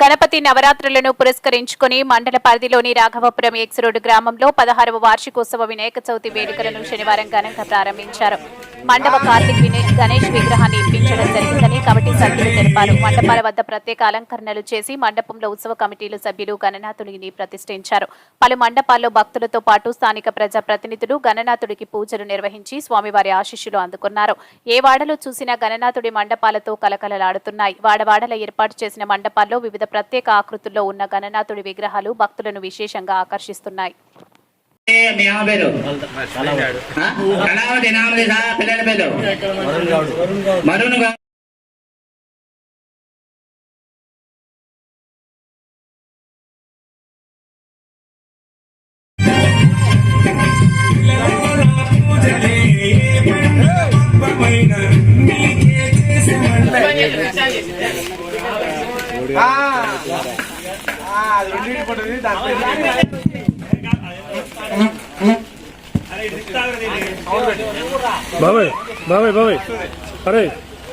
గణపతి నవరాత్రులను పురస్కరించుకుని మండల పరిధిలోని రాఘవపురం ఎక్స్ రోడ్డు గ్రామంలో పదహారవ వార్షికోత్సవ వినాయక చవితి వేడుకలను శనివారం ఘనంగా ప్రారంభించారు. మండప కార్తీక్ వినేష్ గణేష్ విగ్రహాన్ని ఇప్పించడం జరిగిందని కమిటీ సభ్యులు తెలిపారు. మండపాల వద్ద ప్రత్యేక అలంకరణలు చేసి మండపంలో ఉత్సవ కమిటీలు సభ్యులు గణనాథుడిని ప్రతిష్ఠించారు. పలు మండపాల్లో భక్తులతో పాటు స్థానిక ప్రజా ప్రతినిధులు గణనాథుడికి పూజలు నిర్వహించి స్వామివారి ఆశీస్సులు అందుకున్నారు. ఏ వాడలో చూసినా గణనాథుడి మండపాలతో కలకలలాడుతున్నాయి. వాడవాడల ఏర్పాటు చేసిన మండపాల్లో వివిధ ప్రత్యేక ఆకృతుల్లో ఉన్న గణనాథుడి విగ్రహాలు భక్తులను విశేషంగా ఆకర్షిస్తున్నాయి. మీ అమ్మ పేరు? కళావతి నామది పిల్లల పేరు మరుణ్ గౌడ్ బాబాయ్ బాబాయ్ బాబాయ్. అరే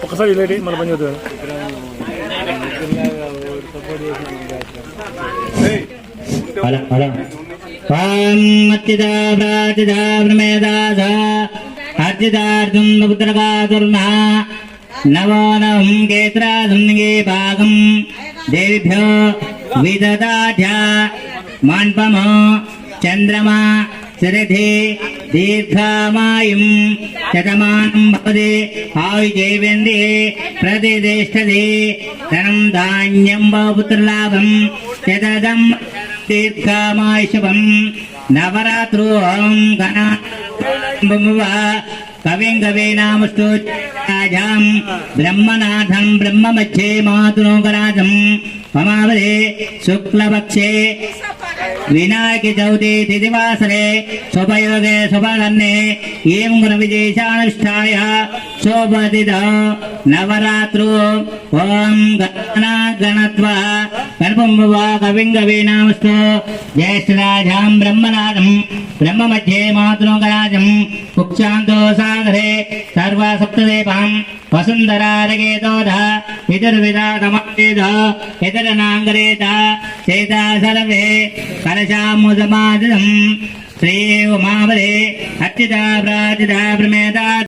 ఒకసారి లేడి మన పని చేద్దాం. హలో హలో త్వాం అత్యుదా ప్రాచిదా నవం కేత్రాధున్గే భాగం. దేవిభ్యో విదదాఢ్య. మాన్పమో చంద్రమా శరథే దీర్ఘమాయుం శతమానం భవదే ఆయుజేవేంద్రే ప్రతిష్టదే ధనం ధాన్యం పుత్రలాభం శతదం దీర్ఘమాయుషవం నవరాత్రోహం గణ కవిం కవీనామస్తు రాజాం బ్రహ్మనాథం బ్రహ్మమధ్యే మాతునోగరాజం మమావదే శుక్లపక్షే. వినాయక చవితి తిథివాసరే. శుభయోగే శుభగన్నే ఏం గుణ విజేషానుష్ఠాయ శోభదిద నవరాత్రు. ఓం గణ గణత్వ గణపంబువ కవిం కవీనామస్తు. జ్యేష్ఠరాజాం బ్రహ్మనాథం. బ్రహ్మ మధ్యే మాతృగరాజం కుక్షాంతో సాగరే. సర్వ సప్తదేవాం వసుంధరారగేతోధ పితుర్విదాతమేధ ఇతరనాంగరేత చేతా సర్వే కలశాముదమాదిదం శ్రీ ఉమావరే అచ్యుత ప్రాచిత ప్రమేత